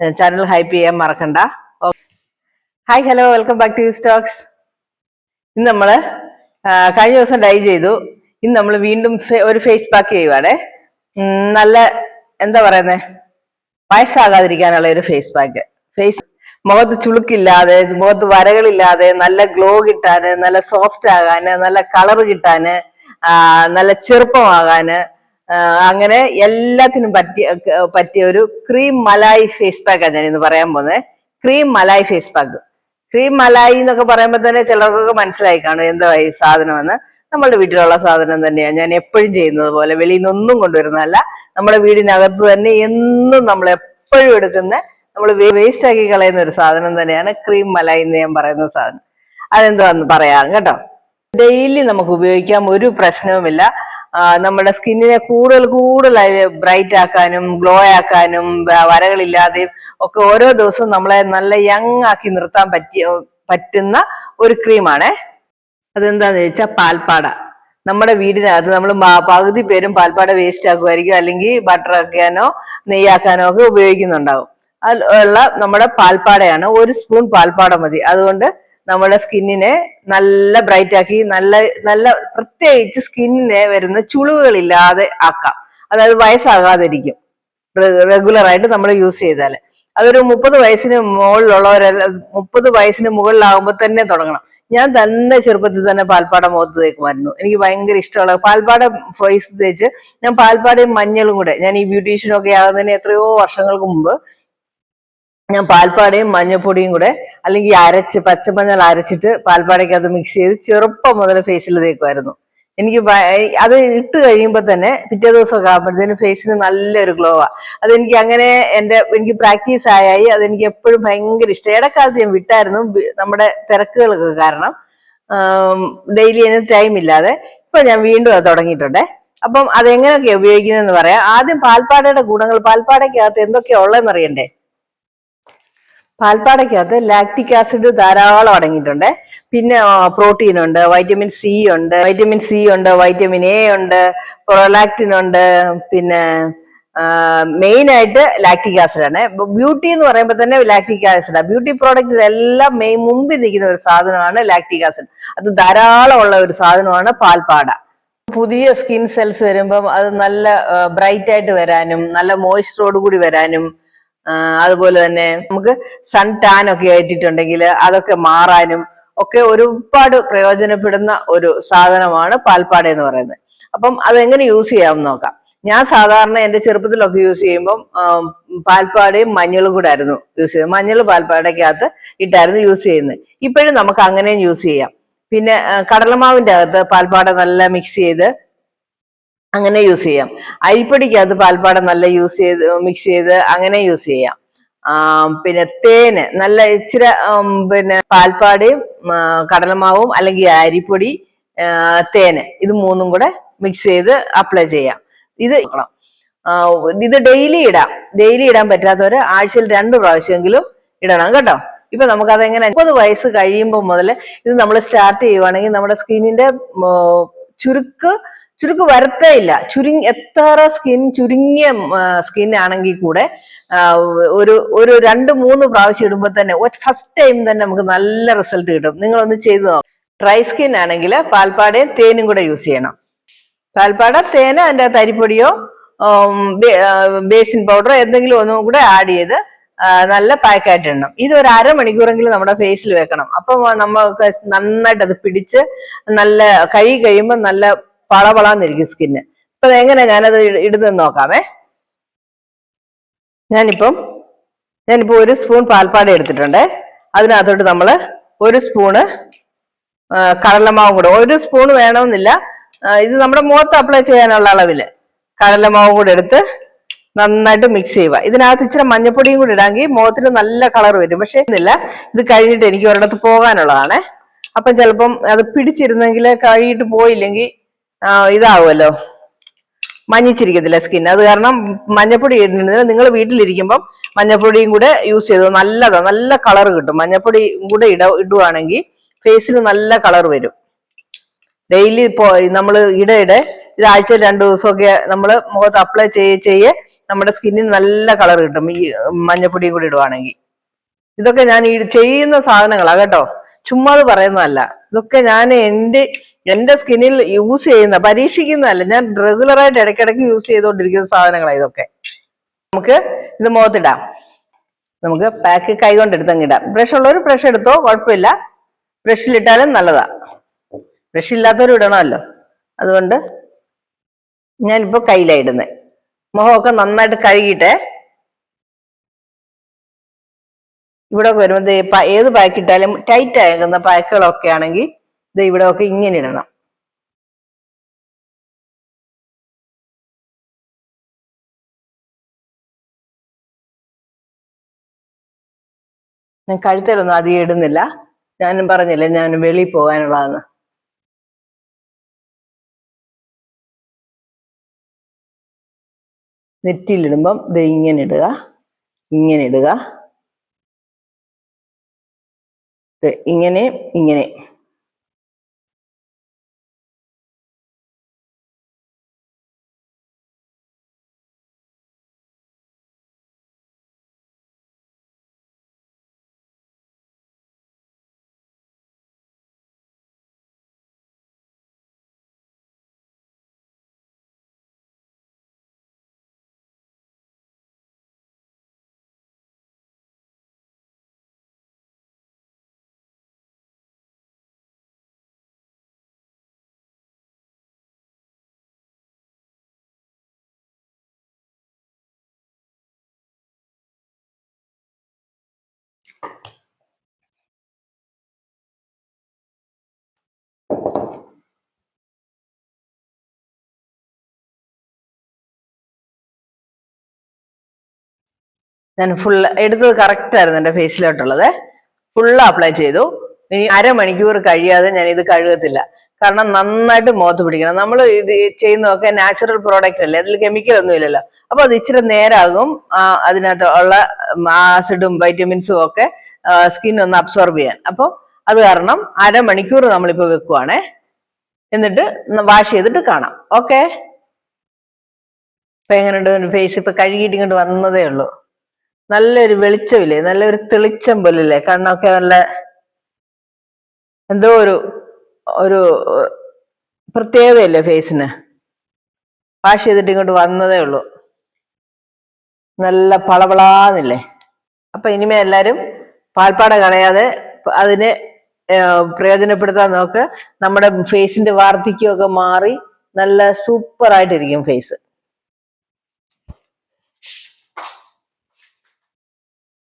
Channel hype ചെയ്യാൻ മറക്കണ്ട. Hi hello welcome back to stocks ഇന്ന് നമ്മൾ കഴിഞ്ഞ ദിവസം ഡൈ ചെയ്തു. ഇന്ന് നമ്മൾ വീണ്ടും ഒരു ഫേസ് പാക്ക് ചെയ്യുവാണേ. നല്ല എന്താ പറയുന്നേ? വയസ്സാകാതിരിക്കാനുള്ള ഒരു ഫേസ് പാക്ക് ഫേസ് മുഖത്ത് ചുളുക്കില്ലാതെ മുഖത്ത് വരകളില്ലാതെ നല്ല ഗ്ലോ കിട്ടാന് നല്ല സോഫ്റ്റ് ആകാന് നല്ല കളർ കിട്ടാന് നല്ല ചെറുപ്പമാകാന് അങ്ങനെ എല്ലാത്തിനും പറ്റിയ പറ്റിയ ഒരു ക്രീം മലായി ഫേസ് പാക്കാണ് ഞാൻ ഇന്ന് പറയാൻ പോകുന്നത് cream malai face pack cream malai എന്നൊക്കെ പറയുമ്പോൾ തന്നെ ചിലർക്കൊക്കെ മനസ്സിലായി കാണും എന്താ ഈ സാധനമെന്ന്. നമ്മളുടെ വീട്ടിലുള്ള സാധനം തന്നെയാണ് ഞാൻ എപ്പോഴും ചെയ്യുന്നത് പോലെ. വെളിയിൽ നിന്നൊന്നും കൊണ്ടുവരുന്നതല്ല. നമ്മുടെ വീടിനകത്ത് തന്നെ എന്നും നമ്മൾ എപ്പോഴും എടുക്കുന്ന നമ്മൾ വേസ്റ്റ് ആക്കി കളയുന്ന ഒരു സാധനം തന്നെയാണ് ക്രീം മലായി എന്ന് ഞാൻ പറയുന്ന സാധനം. അതെന്താന്ന് പറയാം കേട്ടോ. ഡെയിലി നമുക്ക് ഉപയോഗിക്കാം. ഒരു പ്രശ്നവുമില്ല. നമ്മുടെ സ്കിന്നിനെ കൂടുതൽ കൂടുതൽ ബ്രൈറ്റ് ആക്കാനും ഗ്ലോ ആക്കാനും വരകളില്ലാതെയും ഒക്കെ ഓരോ ദിവസവും നമ്മളെ നല്ല യങ് ആക്കി നിർത്താൻ പറ്റിയ പറ്റുന്ന ഒരു ക്രീമാണേ. അതെന്താന്ന് ചോദിച്ചാൽ പാൽപ്പാട. നമ്മുടെ വീടിനകത്ത് നമ്മൾ പകുതി പേരും പാൽപ്പാട വേസ്റ്റ് ആക്കുമായിരിക്കും അല്ലെങ്കിൽ ബട്ടർ ആക്കാനോ നെയ്യാക്കാനോ ഒക്കെ ഉപയോഗിക്കുന്നുണ്ടാവും. അതിൽ ഉള്ള നമ്മുടെ പാൽപ്പാടയാണ് ഒരു സ്പൂൺ പാൽപ്പാട മതി. അതുകൊണ്ട് നമ്മുടെ സ്കിന്നിനെ നല്ല ബ്രൈറ്റ് ആക്കി നല്ല നല്ല പ്രത്യേകിച്ച് സ്കിന്നിനെ വരുന്ന ചുളിവുകളില്ലാതെ ആക്കാം. അതായത് വയസ്സാകാതിരിക്കും. റെഗുലർ ആയിട്ട് നമ്മൾ യൂസ് ചെയ്താൽ അതൊരു മുപ്പത് വയസ്സിന് മുകളിലുള്ളവരല്ല മുപ്പത് വയസ്സിന് മുകളിലാകുമ്പോൾ തന്നെ തുടങ്ങണം. ഞാൻ തന്നെ ചെറുപ്പത്തിൽ തന്നെ പാൽപ്പാട മുഖത്ത് തേക്കുമായിരുന്നു എനിക്ക് ഭയങ്കര ഇഷ്ടമുള്ള പാൽപ്പാട ഫേസ് തേച്ച് ഞാൻ പാൽപ്പാടയും മഞ്ഞളും കൂടെ ഞാൻ ഈ ബ്യൂട്ടീഷ്യനൊക്കെ ആകുന്നതിന് എത്രയോ വർഷങ്ങൾക്ക് മുമ്പ് ഞാൻ പാൽപ്പാടയും മഞ്ഞപ്പൊടിയും കൂടെ അല്ലെങ്കിൽ അരച്ച് പച്ചമഞ്ഞൾ അരച്ചിട്ട് പാൽപ്പാടയ്ക്ക് അത് മിക്സ് ചെയ്ത് ചെറുപ്പം മുതൽ ഫേസിൽ തേക്കുമായിരുന്നു എനിക്ക് അത് ഇട്ട് കഴിയുമ്പോൾ തന്നെ പിറ്റേ ദിവസമൊക്കെ ആകുമ്പോഴത്തേനും ഫേസിന് നല്ലൊരു ഗ്ലോ ആ. അതെനിക്ക് അങ്ങനെ എന്റെ എനിക്ക് പ്രാക്ടീസ് ആയി അതെനിക്ക് എപ്പോഴും ഭയങ്കര ഇഷ്ടം. ഇടക്കാലത്ത് ഞാൻ വിട്ടായിരുന്നു. നമ്മുടെ തിരക്കുകൾക്ക് കാരണം ഡെയിലി അതിന് ടൈം ഇല്ലാതെ. ഇപ്പൊ ഞാൻ വീണ്ടും അത് തുടങ്ങിയിട്ടുണ്ടേ. അപ്പം അതെങ്ങനെയൊക്കെയാണ് ഉപയോഗിക്കുന്നതെന്ന് പറയാം. ആദ്യം പാൽപ്പാടയുടെ ഗുണങ്ങൾ പാൽപ്പാടയ്ക്കകത്ത് എന്തൊക്കെയാ ഉള്ളതെന്ന് അറിയണ്ടേ? പാൽപ്പാടയ്ക്കകത്ത് ലാക്റ്റിക് ആസിഡ് ധാരാളം അടങ്ങിയിട്ടുണ്ട്. പിന്നെ പ്രോട്ടീൻ ഉണ്ട് വൈറ്റമിൻ സി ഉണ്ട് വൈറ്റമിൻ സി ഉണ്ട് വൈറ്റമിൻ എ ഉണ്ട് പ്രൊലാക്റ്റിൻ ഉണ്ട് പിന്നെ മെയിൻ ആയിട്ട് ലാക്റ്റിക് ആസിഡ് ആണ്. ബ്യൂട്ടി എന്ന് പറയുമ്പോൾ തന്നെ ലാക്റ്റിക് ആസിഡ് ബ്യൂട്ടി പ്രോഡക്റ്റിലെല്ലാം മെയിൻ മുമ്പിൽ നിൽക്കുന്ന ഒരു സാധനമാണ് ലാക്റ്റിക് ആസിഡ് അത് ധാരാളം ഉള്ള ഒരു സാധനമാണ് പാൽപ്പാട. പുതിയ സ്കിൻ സെൽസ് വരുമ്പം അത് നല്ല ബ്രൈറ്റ് ആയിട്ട് വരാനും നല്ല മോയ്സ്ചറോട് കൂടി വരാനും അതുപോലെ തന്നെ നമുക്ക് സൺ ടാൻ ഒക്കെ ആയിട്ടിട്ടുണ്ടെങ്കിൽ അതൊക്കെ മാറാനും ഒക്കെ ഒരുപാട് പ്രയോജനപ്പെടുന്ന ഒരു സാധനമാണ് പാൽപ്പാട എന്ന് പറയുന്നത്. അപ്പം അതെങ്ങനെ യൂസ് ചെയ്യാമെന്ന് നോക്കാം. ഞാൻ സാധാരണ എന്റെ ചെറുപ്പത്തിലൊക്കെ യൂസ് ചെയ്യുമ്പം പാൽപ്പാടയും മഞ്ഞളും കൂടെ ആയിരുന്നു യൂസ് ചെയ്യുന്നത്. മഞ്ഞൾ പാൽപ്പാടയ്ക്കകത്ത് ഇട്ടായിരുന്നു യൂസ് ചെയ്യുന്നത്. ഇപ്പോഴും നമുക്ക് അങ്ങനെയും യൂസ് ചെയ്യാം. പിന്നെ കടലമാവിന്റെ അകത്ത് പാൽപ്പാട നല്ല മിക്സ് ചെയ്ത് അങ്ങനെ യൂസ് ചെയ്യാം. അരിപ്പൊടിക്കകത്ത് പാൽപ്പാടം നല്ല യൂസ് ചെയ്ത് മിക്സ് ചെയ്ത് അങ്ങനെ യൂസ് ചെയ്യാം. പിന്നെ തേന് നല്ല ഇച്ചിരി പിന്നെ പാൽപ്പാടയും കടലമാവും അല്ലെങ്കിൽ അരിപ്പൊടി തേന് ഇത് മൂന്നും കൂടെ മിക്സ് ചെയ്ത് അപ്ലൈ ചെയ്യാം. ഇത് ഇത് ഡെയിലി ഇടാം. ഡെയിലി ഇടാൻ പറ്റാത്തവര് ആഴ്ചയിൽ രണ്ട് പ്രാവശ്യമെങ്കിലും ഇടണം കേട്ടോ. ഇപ്പൊ നമുക്ക് അതെങ്ങനെ മുപ്പത് വയസ്സ് കഴിയുമ്പോൾ മുതൽ ഇത് നമ്മൾ സ്റ്റാർട്ട് ചെയ്യുവാണെങ്കിൽ നമ്മുടെ സ്കിന്നിന്റെ ചുരുക്ക് ചുരുക്ക് വരത്തേ ഇല്ല. ചുരുങ്ങി എത്ര സ്കിൻ ചുരുങ്ങിയ സ്കിൻ ആണെങ്കിൽ കൂടെ ഒരു ഒരു രണ്ട് മൂന്ന് പ്രാവശ്യം ഇടുമ്പോൾ തന്നെ ഫസ്റ്റ് ടൈം തന്നെ നമുക്ക് നല്ല റിസൾട്ട് കിട്ടും. നിങ്ങളൊന്ന് ചെയ്തു നോക്കാം. ഡ്രൈ സ്കിൻ ആണെങ്കിൽ പാൽപ്പാടയും തേനും കൂടെ യൂസ് ചെയ്യണം. പാൽപ്പാട തേന് അതിന്റെ ആ, ബേസിൻ പൗഡറോ എന്തെങ്കിലും ഒന്നും കൂടെ ആഡ് ചെയ്ത് നല്ല പാക്കായിട്ട് ഇടണം. ഇത് ഒരു അരമണിക്കൂറെങ്കിലും നമ്മുടെ ഫേസിൽ വെക്കണം. അപ്പം നമുക്ക് നന്നായിട്ട് അത് പിടിച്ച് നല്ല കൈ കഴിയുമ്പോൾ നല്ല പളപളാന്നിരിക്കും സ്കിന്ന്. അപ്പൊ എങ്ങനെ ഞാനത് ഇടുന്നത് നോക്കാമേ. ഞാനിപ്പം ഞാനിപ്പോ ഒരു സ്പൂൺ പാൽപ്പാട എടുത്തിട്ടുണ്ട്. അതിനകത്തോട്ട് നമ്മൾ ഒരു സ്പൂണ് കടലമാവും കൂടെ. ഒരു സ്പൂൺ വേണമെന്നില്ല. ഇത് നമ്മുടെ മുഖത്ത് അപ്ലൈ ചെയ്യാനുള്ള അളവിൽ. കടലമാവും കൂടെ എടുത്ത് നന്നായിട്ട് മിക്സ് ചെയ്യുക. ഇതിനകത്ത് ഇച്ചിരി മഞ്ഞപ്പൊടിയും കൂടി ഇടാമെങ്കിൽ മുഖത്തിന് നല്ല കളർ വരും. പക്ഷേ ഇന്നില്ല ഇത് കഴിഞ്ഞിട്ട് എനിക്ക് ഒരിടത്ത് പോകാനുള്ളതാണേ. അപ്പം ചിലപ്പം അത് പിടിച്ചിരുന്നെങ്കിൽ കഴുകിയിട്ട് പോയില്ലെങ്കിൽ ഇതാവുമല്ലോ. മഞ്ഞിച്ചിരിക്കത്തില്ല സ്കിൻ അത് കാരണം മഞ്ഞപ്പൊടി ഇടുന്നത് നിങ്ങൾ വീട്ടിലിരിക്കുമ്പം മഞ്ഞപ്പൊടിയും കൂടെ യൂസ് ചെയ്തു നല്ലതാ നല്ല കളർ കിട്ടും. മഞ്ഞപ്പൊടി കൂടെ ഇട ഇടുവാണെങ്കിൽ ഫേസിന് നല്ല കളർ വരും. ഡെയിലി ഇപ്പോ നമ്മൾ ഇടയിടെ ഇത് ആഴ്ചയിൽ രണ്ടു ദിവസമൊക്കെ നമ്മൾ മുഖത്ത് അപ്ലൈ ചെയ്യ ചെയ്യേ നമ്മുടെ സ്കിന്നിന് നല്ല കളർ കിട്ടും. ഈ മഞ്ഞപ്പൊടിയും കൂടെ ഇടുവാണെങ്കിൽ. ഇതൊക്കെ ഞാൻ ചെയ്യുന്ന സാധനങ്ങളാണ് കേട്ടോ. ചുമ്മാ പറയുന്നതല്ല. ഇതൊക്കെ ഞാൻ എന്റെ എന്റെ സ്കിന്നിൽ യൂസ് ചെയ്യുന്ന പരീക്ഷിക്കുന്നതല്ല. ഞാൻ റെഗുലറായിട്ട് ഇടയ്ക്കിടയ്ക്ക് യൂസ് ചെയ്തുകൊണ്ടിരിക്കുന്ന സാധനങ്ങളാണ് ഇതൊക്കെ. നമുക്ക് ഇത് മുഖത്തിടാം. നമുക്ക് പാക്ക് കൈ കൊണ്ട് എടുത്തങ്ങിടാം ബ്രഷ് ഉള്ളവർ ബ്രഷ് എടുത്തോ? കുഴപ്പമില്ല. ബ്രഷിലിട്ടാലും നല്ലതാ. ബ്രഷ് ഇല്ലാത്തവരും ഇടണമല്ലോ. അതുകൊണ്ട് ഞാനിപ്പോ കയ്യിലാണ് ഇടുന്നത് മുഖമൊക്കെ നന്നായിട്ട് കഴുകിയിട്ട് ഇവിടെ വരുമ്പോൾ ഏത് പാക്ക് ഇട്ടാലും ടൈറ്റ് ആകുന്ന പാക്കുകളൊക്കെ ആണെങ്കിൽ ഇത് ഇവിടെ ഒക്കെ ഇങ്ങനെ ഇടണം. ഞാൻ കഴുത്തിലൊന്നും അധികം ഇടുന്നില്ല. ഞാനും പറഞ്ഞില്ലേ ഞാൻ വെളിയിൽ പോകാനുള്ളതാണ് നെറ്റിയിലിടുമ്പം ഇത് ഇങ്ങനെ ഇടുക ഇങ്ങനെ ഇടുക. ഇങ്ങനെ ഇങ്ങനെ. ഞാൻ ഫുൾ എടുത്തത് കറക്റ്റ് ആയിരുന്നു എന്റെ ഫേസിലോട്ടുള്ളത് ഫുള്ള് അപ്ലൈ ചെയ്തു. ഇനി അരമണിക്കൂർ കഴിയാതെ ഞാൻ ഇത് കഴുകത്തില്ല. കാരണം നന്നായിട്ട് മുഖത്ത് പിടിക്കണം. നമ്മൾ ഇത് ചെയ്യുന്നതൊക്കെ നാച്ചുറൽ പ്രോഡക്റ്റ് അല്ലേ? അതിൽ കെമിക്കൽ ഒന്നും ഇല്ലല്ലോ. അപ്പൊ അത് ഇച്ചിരി നേരാകും. അതിനകത്ത് ഉള്ള ആസിഡും വൈറ്റമിൻസും ഒക്കെ സ്കിൻ ഒന്ന് അബ്സോർബ് ചെയ്യാൻ. അപ്പോൾ അത് കാരണം അരമണിക്കൂർ നമ്മളിപ്പോ വെക്കുവാണേ. എന്നിട്ട് വാഷ് ചെയ്തിട്ട് കാണാം. ഓക്കെ? ഇപ്പൊ എങ്ങനെയുണ്ട്? ഫേസ് ഇപ്പൊ കഴുകിയിട്ട് ഇങ്ങോട്ട് വന്നതേ ഉള്ളൂ. നല്ലൊരു വെളിച്ചമില്ലേ? നല്ലൊരു തെളിച്ചം പോലില്ലേ? കണ്ണൊക്കെ നല്ല എന്തോ ഒരു ഒരു പ്രത്യേകതയല്ലേ ഫേസിന്? വാഷ് ചെയ്തിട്ട് ഇങ്ങോട്ട് വന്നതേ ഉള്ളൂ. നല്ല പളപളാന്നില്ലേ? അപ്പൊ ഇനിമേ എല്ലാരും പാൽപ്പാട കളയാതെ അതിനെ പ്രയോജനപ്പെടുത്താൻ നോക്ക്. നമ്മുടെ ഫേസിന്റെ വാർദ്ധക്യമൊക്കെ മാറി നല്ല സൂപ്പർ ആയിട്ടിരിക്കും ഫേസ്